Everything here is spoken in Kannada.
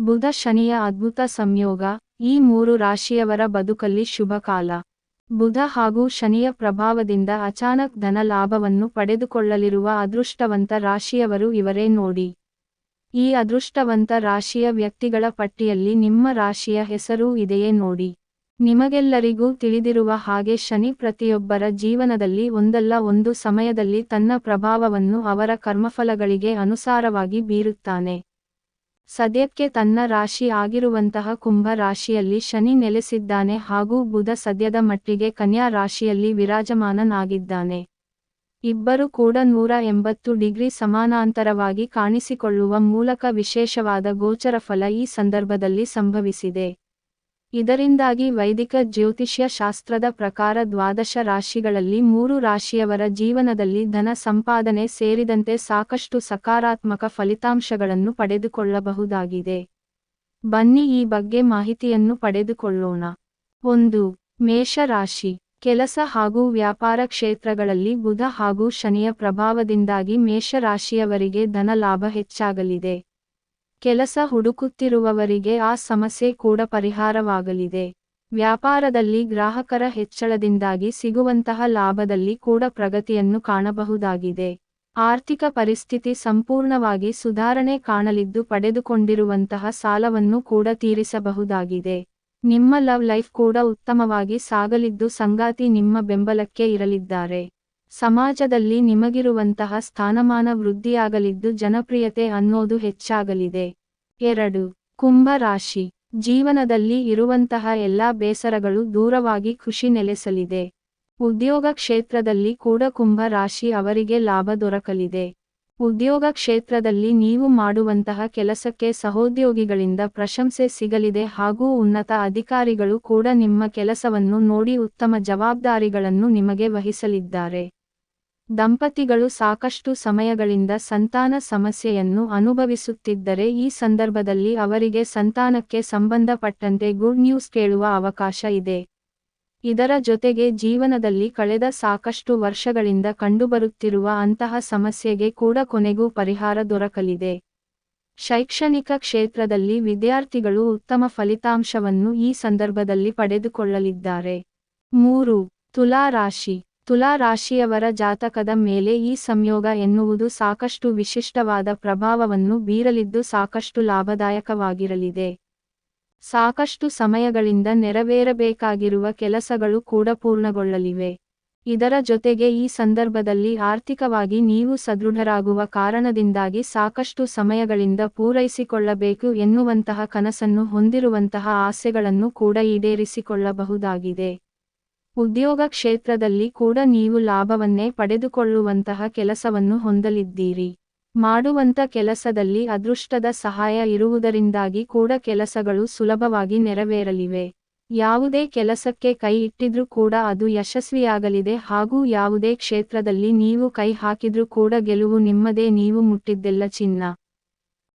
ಬುಧ ಶನಿಯ ಅದ್ಭುತ ಸಂಯೋಗ, ಈ ಮೂರು ರಾಶಿಯವರ ಬದುಕಲ್ಲಿ ಶುಭಕಾಲ ಬುಧ ಹಾಗೂ ಶನಿಯ ಪ್ರಭಾವದಿಂದ ಅಚಾನಕ್ ಧನ ಲಾಭವನ್ನು ಪಡೆದುಕೊಳ್ಳಲಿರುವ ಅದೃಷ್ಟವಂತ ರಾಶಿಯವರು ಇವರೇ ನೋಡಿ. ಈ ಅದೃಷ್ಟವಂತ ರಾಶಿಯ ವ್ಯಕ್ತಿಗಳ ಪಟ್ಟಿಯಲ್ಲಿ ನಿಮ್ಮ ರಾಶಿಯ ಹೆಸರೂ ಇದೆಯೇ ನೋಡಿ. ನಿಮಗೆಲ್ಲರಿಗೂ ತಿಳಿದಿರುವ ಹಾಗೆ ಶನಿ ಪ್ರತಿಯೊಬ್ಬರ ಜೀವನದಲ್ಲಿ ಒಂದಲ್ಲ ಒಂದು ಸಮಯದಲ್ಲಿ ತನ್ನ ಪ್ರಭಾವವನ್ನು ಅವರ ಕರ್ಮಫಲಗಳಿಗೆ ಅನುಸಾರವಾಗಿ ಬೀರುತ್ತಾನೆ. ಸದ್ಯಕ್ಕೆ ತನ್ನ ರಾಶಿ ಆಗಿರುವಂತಹ ಕುಂಭ ರಾಶಿಯಲ್ಲಿ ಶನಿ ನೆಲೆಸಿದ್ದಾನೆ ಹಾಗೂ ಬುಧ ಸದ್ಯದ ಮಟ್ಟಿಗೆ ಕನ್ಯಾ ರಾಶಿಯಲ್ಲಿ ವಿರಾಜಮಾನನಾಗಿದ್ದಾನೆ. ಇಬ್ಬರು ಕೂಡ ನೂರ ಎಂಬತ್ತು ಡಿಗ್ರಿ ಸಮಾನಾಂತರವಾಗಿ ಕಾಣಿಸಿಕೊಳ್ಳುವ ಮೂಲಕ ವಿಶೇಷವಾದ ಗೋಚರ ಫಲ ಈ ಸಂದರ್ಭದಲ್ಲಿ ಸಂಭವಿಸಿದೆ. ಇದರಿಂದಾಗಿ ವೈದಿಕ ಜ್ಯೋತಿಷ್ಯ ಶಾಸ್ತ್ರದ ಪ್ರಕಾರ ದ್ವಾದಶ ರಾಶಿಗಳಲ್ಲಿ ಮೂರು ರಾಶಿಯವರ ಜೀವನದಲ್ಲಿ ಧನ ಸಂಪಾದನೆ ಸೇರಿದಂತೆ ಸಾಕಷ್ಟು ಸಕಾರಾತ್ಮಕ ಫಲಿತಾಂಶಗಳನ್ನು ಪಡೆದುಕೊಳ್ಳಬಹುದಾಗಿದೆ. ಬನ್ನಿ ಈ ಬಗ್ಗೆ ಮಾಹಿತಿಯನ್ನು ಪಡೆದುಕೊಳ್ಳೋಣ. ಒಂದು, ಮೇಷರಾಶಿ. ಕೆಲಸ ಹಾಗೂ ವ್ಯಾಪಾರ ಕ್ಷೇತ್ರಗಳಲ್ಲಿ ಬುಧ ಹಾಗೂ ಶನಿಯ ಪ್ರಭಾವದಿಂದಾಗಿ ಮೇಷರಾಶಿಯವರಿಗೆ ಧನ ಲಾಭ ಹೆಚ್ಚಾಗಲಿದೆ. ಕೆಲಸ ಹುಡುಕುತ್ತಿರುವವರಿಗೆ ಆ ಸಮಸ್ಯೆ ಕೂಡ ಪರಿಹಾರವಾಗಲಿದೆ. ವ್ಯಾಪಾರದಲ್ಲಿ ಗ್ರಾಹಕರ ಹೆಚ್ಚಳದಿಂದಾಗಿ ಸಿಗುವಂತಹ ಲಾಭದಲ್ಲಿ ಕೂಡ ಪ್ರಗತಿಯನ್ನು ಕಾಣಬಹುದಾಗಿದೆ. ಆರ್ಥಿಕ ಪರಿಸ್ಥಿತಿ ಸಂಪೂರ್ಣವಾಗಿ ಸುಧಾರಣೆ ಕಾಣಲಿದ್ದು ಪಡೆದುಕೊಂಡಿರುವಂತಹ ಸಾಲವನ್ನು ಕೂಡ ತೀರಿಸಬಹುದಾಗಿದೆ. ನಿಮ್ಮ ಲವ್ ಲೈಫ್ ಕೂಡ ಉತ್ತಮವಾಗಿ ಸಾಗಲಿದ್ದು ಸಂಗಾತಿ ನಿಮ್ಮ ಬೆಂಬಲಕ್ಕೆ ಇರಲಿದ್ದಾರೆ. ಸಮಾಜದಲ್ಲಿ ನಿಮಗಿರುವಂತಹ ಸ್ಥಾನಮಾನ ವೃದ್ಧಿಯಾಗಲಿದ್ದು ಜನಪ್ರಿಯತೆ ಅನ್ನೋದು ಹೆಚ್ಚಾಗಲಿದೆ. ಎರಡು, ಕುಂಭ ರಾಶಿ. ಜೀವನದಲ್ಲಿ ಇರುವಂತಹ ಎಲ್ಲಾ ಬೇಸರಗಳು ದೂರವಾಗಿ ಖುಷಿ ನೆಲೆಸಲಿದೆ. ಉದ್ಯೋಗ ಕ್ಷೇತ್ರದಲ್ಲಿ ಕೂಡ ಕುಂಭ ರಾಶಿ ಅವರಿಗೆ ಲಾಭ ದೊರಕಲಿದೆ. ಉದ್ಯೋಗ ಕ್ಷೇತ್ರದಲ್ಲಿ ನೀವು ಮಾಡುವಂತಹ ಕೆಲಸಕ್ಕೆ ಸಹೋದ್ಯೋಗಿಗಳಿಂದ ಪ್ರಶಂಸೆ ಸಿಗಲಿದೆ ಹಾಗೂ ಉನ್ನತ ಅಧಿಕಾರಿಗಳು ಕೂಡ ನಿಮ್ಮ ಕೆಲಸವನ್ನು ನೋಡಿ ಉತ್ತಮ ಜವಾಬ್ದಾರಿಗಳನ್ನು ನಿಮಗೆ ವಹಿಸಲಿದ್ದಾರೆ. ದಂಪತಿಗಳು ಸಾಕಷ್ಟು ಸಮಯಗಳಿಂದ ಸಂತಾನ ಸಮಸ್ಯೆಯನ್ನು ಅನುಭವಿಸುತ್ತಿದ್ದರೆ ಈ ಸಂದರ್ಭದಲ್ಲಿ ಅವರಿಗೆ ಸಂತಾನಕ್ಕೆ ಸಂಬಂಧಪಟ್ಟಂತೆ ಗುಡ್ ನ್ಯೂಸ್ ಕೇಳುವ ಅವಕಾಶ ಇದೆ. ಇದರ ಜೊತೆಗೆ ಜೀವನದಲ್ಲಿ ಕಳೆದ ಸಾಕಷ್ಟು ವರ್ಷಗಳಿಂದ ಕಂಡುಬರುತ್ತಿರುವ ಅಂತಹ ಸಮಸ್ಯೆಗೆ ಕೂಡ ಕೊನೆಗೂ ಪರಿಹಾರ ದೊರಕಲಿದೆ. ಶೈಕ್ಷಣಿಕ ಕ್ಷೇತ್ರದಲ್ಲಿ ವಿದ್ಯಾರ್ಥಿಗಳು ಉತ್ತಮ ಫಲಿತಾಂಶವನ್ನು ಈ ಸಂದರ್ಭದಲ್ಲಿ ಪಡೆದುಕೊಳ್ಳಲಿದ್ದಾರೆ. ಮೂರು ತುಲಾ ರಾಶಿ ತುಲಾ ರಾಶಿಯವರ ಜಾತಕದ ಮೇಲೆ ಈ ಸಂಯೋಗ ಎನ್ನುವುದು ಸಾಕಷ್ಟು ವಿಶಿಷ್ಟವಾದ ಪ್ರಭಾವವನ್ನು ಬೀರಲಿದ್ದು ಸಾಕಷ್ಟು ಲಾಭದಾಯಕವಾಗಿರಲಿದೆ. ಸಾಕಷ್ಟು ಸಮಯಗಳಿಂದ ನೆರವೇರಬೇಕಾಗಿರುವ ಕೆಲಸಗಳು ಕೂಡ ಪೂರ್ಣಗೊಳ್ಳಲಿವೆ. ಇದರ ಜೊತೆಗೆ ಈ ಸಂದರ್ಭದಲ್ಲಿ ಆರ್ಥಿಕವಾಗಿ ನೀವು ಸದೃಢರಾಗುವ ಕಾರಣದಿಂದಾಗಿ ಸಾಕಷ್ಟು ಸಮಯಗಳಿಂದ ಪೂರೈಸಿಕೊಳ್ಳಬೇಕು ಎನ್ನುವಂತಹ ಕನಸನ್ನು ಹೊಂದಿರುವಂತಹ ಆಸೆಗಳನ್ನು ಕೂಡ ಈಡೇರಿಸಿಕೊಳ್ಳಬಹುದಾಗಿದೆ. ಉದ್ಯೋಗ ಕ್ಷೇತ್ರದಲ್ಲಿ ಕೂಡ ನೀವು ಲಾಭವನ್ನೇ ಪಡೆದುಕೊಳ್ಳುವಂತಹ ಕೆಲಸವನ್ನು ಹೊಂದಲಿದ್ದೀರಿ. ಮಾಡುವಂತ ಕೆಲಸದಲ್ಲಿ ಅದೃಷ್ಟದ ಸಹಾಯ ಇರುವುದರಿಂದಾಗಿ ಕೂಡ ಕೆಲಸಗಳು ಸುಲಭವಾಗಿ ನೆರವೇರಲಿವೆ. ಯಾವುದೇ ಕೆಲಸಕ್ಕೆ ಕೈ ಇಟ್ಟಿದ್ರೂ ಕೂಡ ಅದು ಯಶಸ್ವಿಯಾಗಲಿದೆ ಹಾಗೂ ಯಾವುದೇ ಕ್ಷೇತ್ರದಲ್ಲಿ ನೀವು ಕೈ ಹಾಕಿದ್ರೂ ಕೂಡ ಗೆಲುವು ನಿಮ್ಮದೇ, ನೀವು ಮುಟ್ಟಿದ್ದೆಲ್ಲ ಚಿನ್ನ.